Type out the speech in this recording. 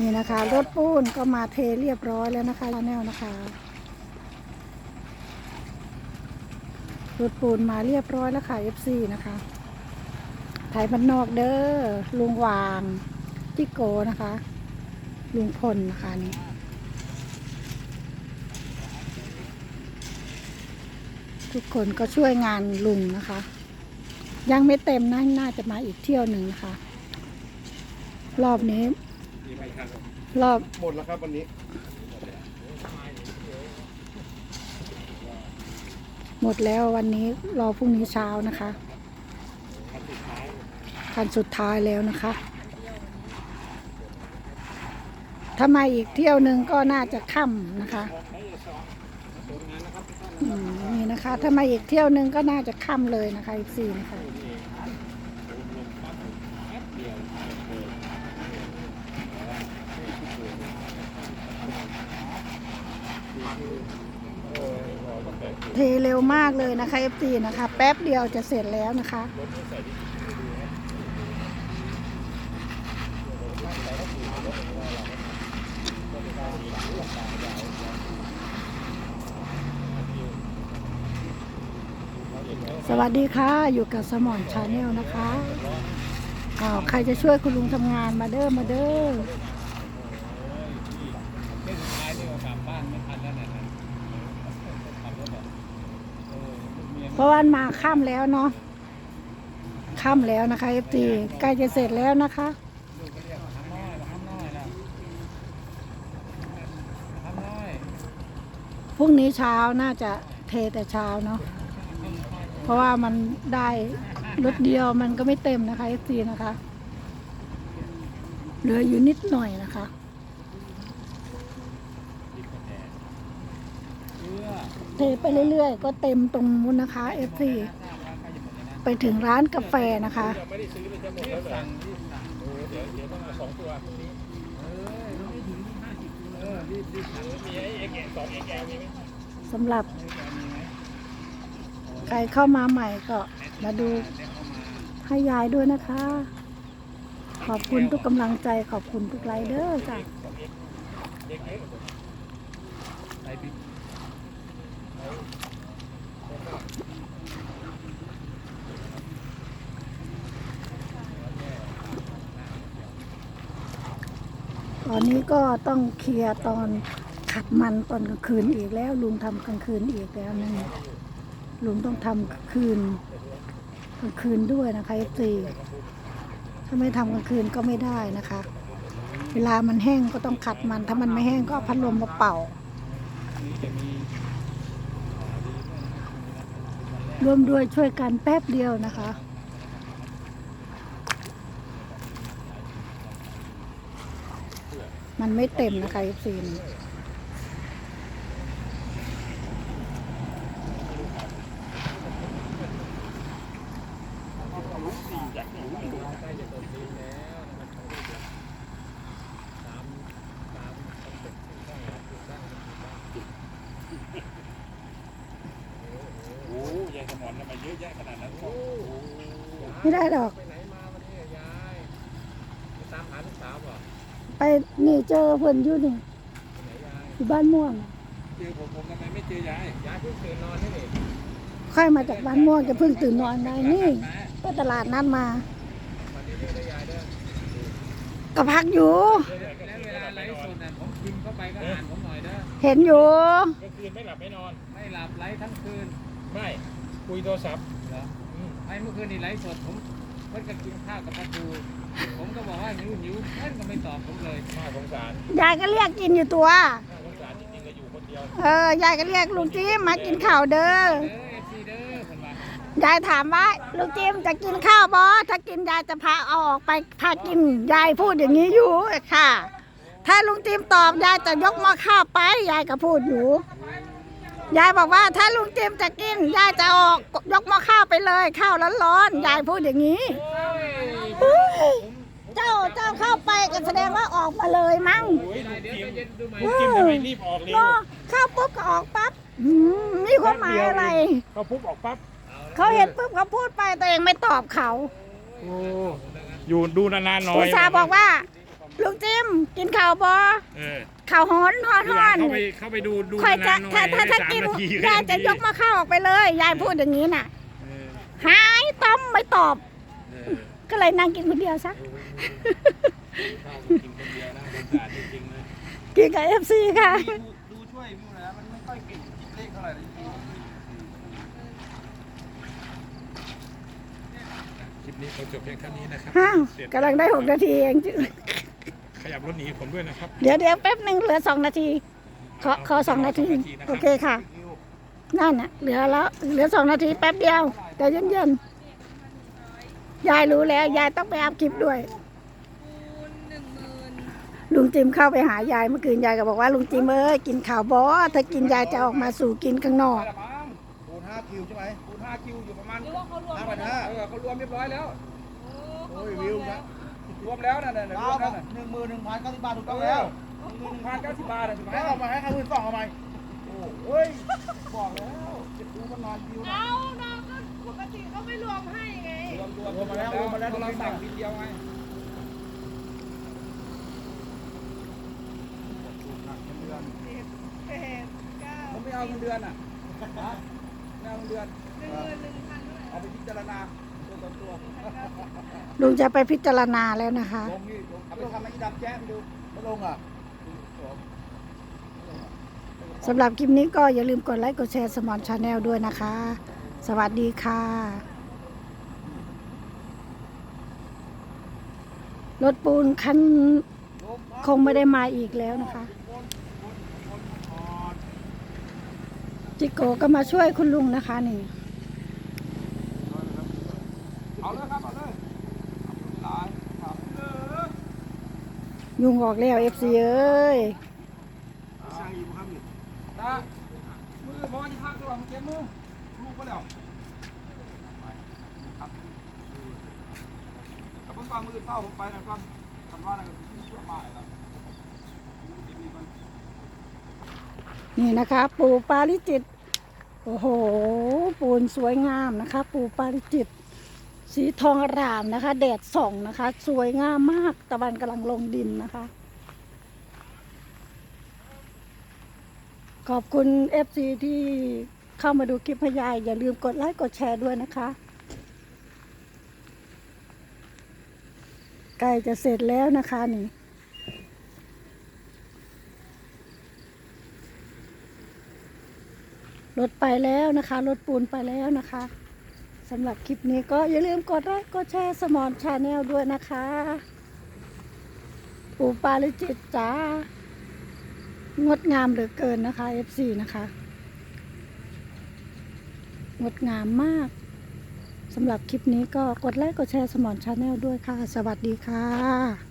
นี่นะคะรถปูนก็มาเทเรียบร้อยแล้วนะคะแนวนะคะรถปูนมาเรียบร้อยแล้วค่ะ FC นะคะไทยบ้านนอกเด้อลุงวางจิโกนะคะ ลุงพลนะคะนี่ทุกคนก็ช่วยงานลุงนะคะ ยังไม่เต็มนะน่าจะมาอีกเที่ยวหนึ่งนะคะ รอบนี้ รอบหมดแล้วครับวันนี้ หมดแล้ววันนี้รอพรุ่งนี้เช้านะคะคันสุดท้ายแล้วนะคะ ถ้ามาอีกเที่ยวหนึ่งก็น่าจะค่ำนะคะอืมนี่นะคะ ถ้ามาอีกเที่ยวหนึ่งก็น่าจะค่ำเลยนะคะอีกสี่นะคะ เทเร็วมากเลยนะคะเอฟซีนะคะ แป๊บเดียวจะเสร็จแล้วนะคะสวัสดีค่ะ อยู่กับสมอนชาแนลนะคะอ้าวใครจะช่วยคุณลุงทำงานมาเด้อมาเด้อ เส้นสุดท้ายนี่ก็กลับบ้านไม่ทันแล้วเนี่ยนะขับรถแบบเออ เพราะว่ามาค่ำแล้วเนาะค่ำแล้วนะคะเอฟซีใกล้จะเสร็จแล้วนะคะพรุ่งนี้เช้าน่าจะเทแต่เช้าเนาะเพราะว่ามันได้รถเดียวมันก็ไม่เต็มนะคะ FC นะคะเหลืออยู่นิดหน่อยนะคะ เทไปเรื่อยๆ ก็เต็มตรงนู้นนะคะ FC ไปถึงร้านกาแฟนะคะ ไม่ได้ซื้อเลยจะหมดแล้วสั่งรีบสั่งโอ้เดี๋ยวเดี๋ยวต้องเอาสองตัวเออรีบรีบสั่งมีไอ้เอ็กแอสองเอ็กแอลมีไหมสำหรับ ใครเข้ามาใหม่ก็มาดูให้ยายด้วยนะคะ ขอบคุณทุกกำลังใจขอบคุณทุกไลค์เดอร์จ้ะ เอ็กเอ็กใส่ปิ๊บต อนนี้ก็ต้องเคลียร์ตอนขัดมันตอนกลางคืนอีกแล้ว ลุงทำกลางคืนอีกแล้วนั่ลุงต้องทำกลางคืนกลางคืนด้วยนะคะเอฟซีถ้าไม่ทำกลางคืนก็ไม่ได้นะคะ เวลามันแห้งก็ต้องขัดมัน ถ้ามันไม่แห้งก็เอาพัดลมมาเป่า ร่วมด้วยช่วยกันแป๊บเดียวนะคะ มันไม่เต็มนะคะเอฟซีโอ้ยายสมอนทำไมเยอะแยะขนาดนั้นโอ้ไม่ได้ดอกไปไหนมาวันนี้อะยายไปตามหาลูกสาวเปล่ะ ไปนี่เจอเพิ่นอยู่นี่ไปไหนยายอยู่บ้านม่วงเจอผมผมทำไมไม่เจอยายยายเพิ่งตื่นนอนนี่นี่ค่อยมาจากบ้านม่วงจะเพิ่งตื่นนอนมานี่ไปตลาดนัดมาวันนี้เด้อได้ยายเด้อก็พักอยู่ แล้วเวลาไลฟ์สดน่ะผมพิมพ์เข้าไปก็อ่านผมหน่อยเด้อเห็นอยู่กลางคืนไม่หลับไม่นอน ไม่หลับไลฟ์ทั้งคืนไม่คุยโทรศัพท์เหรออืมไอ้เมื่อคืนนี่ไลฟ์สดผมเพิ่นก็กินข้าวกับปลาทู ผมก็บอกว่าหิวหิวเพิ่นก็ไม่ตอบผมเลยน่าสงสารยายก็เรียกกินอยู่ตัว น่าสงสารจริงๆก็อยู่คนเดียวเออยายก็เรียกลุงจิ้มมากินข้าวเด้อ เด้อเอฟซีเด้อเพิ่นว่ายายถามว่าลุงจิ้มจะกินข้าวบอถ้ากินยายจะพาเอาออกไปพากินยายพูดอย่างนี้อยู่ค่ะ ถ้าลุงจิ้มตอบยายจะยกหม้อข้าวไปยายก็พูดอยู่ยายบอกว่าถ้าลุงจิ้มจะกินยายจะออกยกหม้อข้าวไปเลยข้าวร้อนๆยายพูดอย่างนี้เฮ้ยเฮ้ย เจ้าเจ้าเข้าไปก็แสดงว่าออกมาเลยมั้งโอ้ยเดี๋ยวใจเย็นดูใหม่เอจิ้มอทำไมรีบออกเร็วเนาะเข้าปุ๊บก็ออกปั๊บอืมมีความหมายอะไร เขาปุ๊บออกปั๊บเขาเห็นปุ๊บเขาพูดไปตัวเองไม่ตอบเขาโอ้อยู่ดูนานๆหน่อยอุตส่าห์บอกว่า ลุงจิมกินข้าวบอเออข้าวฮ้อนฮ้อนทีหฮ้ลัองนเข้าไปเข้าไปดูดูค่อยจะนานๆหน่ถ้าอยถ้าถ้าสามกินนาทียายจะยกมาเข้าออกไปเลย ยายพูดอย่างนี้น่ะเออหายต้อมไม่ตอบ เออ ก็เลยนั่งกินคนเดียวซะข้าวกินคนเดียวนะสงสารจริงๆเลยกินกับเอฟซีค่ะ ดูดูช่วยวิวหนะมันไม่ค่อยเก่งคิดเลขเท่าไหร่เลยคลิปนี้ขอจบเพียงเท่านี้นะครับห้าวเสร็จกำลังได้หกนาทีเอง ขยับรถหนีผมด้วยนะครับเดี๋ยวเดี๋ยวแป๊บหนึ่งเหลือสองนาที ขอขอสองนาที โอเคค่ะ นั่นน่ะเหลือแล้วเหลือสองนาทีแป๊บเดียวแต่เย็นๆ ยายรู้แล้ว ยายต้องไปอัพคลิปด้วยลุงจิมเข้าไปหายายเมื่อคืนยายก็บอกว่าลุงจิมเอ้ยกินข่าวบอถ้ากินยายจะออกมาสู่กินข้างนอกละมั้งคูณห้าคิวใช่ไหมคูณห้าคิวอยู่ประมาณห้าพันห้าเออเขารวมเรียบร้อยแล้วโอ้ยวิวนะรวมแล้วนะเนี่ยรเก้าวมแล้วนะหนึ่งหมื่นหนึ่งพันเก้าสิบบาทถูกต้ต้อองงแล้แล้ววหนึ่งพันเก้าสิบบาทถูกไหมให้เอามาให้ค่าหมื่นสองเอาไหมโอ้ยบอกแล้วจะดูมันนอนคิวนะเอาน้องก็ปกติเขาไม่รวมให้ไง รวมรวมมาแล้วรวมมาแล้วเราสั่งทีเดียวไงแปดเก้าผมไม่เอาเงินเดือนอะไม่เอาเงินเดือนหนึ่งหมื่นหนึ่งพันเท่าไหร่เอาไปพิจารณาตัวต่อตัวลุงจะไปพิจารณาแล้วนะคะ ลงนี่ลงเอาไปทำให้ดำแจ้งดูไม่ลงอะสำหรับคลิปนี้ก็อย่าลืมกดไลค์กดแชร์สมอนชาแนลด้วยนะคะ สวัสดีค่ะ รถปูนคันคงไม่ได้มาอีกแล้วนะคะ จิโกก็มาช่วยคุณลุงนะคะนี่เอาเลยครับเอาเลยตายครับเออยุงออกแล้วเอฟซีเอ้ยตามือพอจะพักตัวมันเจ็บมือลูกก็แล้วครับ กับเพิ่งฟังมือเต้าผมไปนะก่อนทำว่าอะไรกันช่วยมาเลยครับนี่นะคะปูปาริจิต โอ้โห ปูนสวยงามนะคะ ปูปาริจิต สีทองอรามนะคะ แดดส่องนะคะ สวยงามมากตะวันกำลังลงดินนะคะ ขอบคุณ FC ที่เข้ามาดูคลิปพยาย อย่าลืมกดไลค์กดแชร์ด้วยนะคะ ใกล้จะเสร็จแล้วนะคะนี่ รถไปแล้วนะคะ รถปูนไปแล้วนะคะสำหรับคลิปนี้ก็อย่าลืมกดไลค์กดแชร์สมอนชาแนลด้วยนะคะ ปูปลาลิจิตจ้างดงามเหลือเกินนะคะ FC นะคะ งดงามมาก สำหรับคลิปนี้ก็กดไลค์กดแชร์สมอนชาแนลด้วยค่ะ สวัสดีค่ะ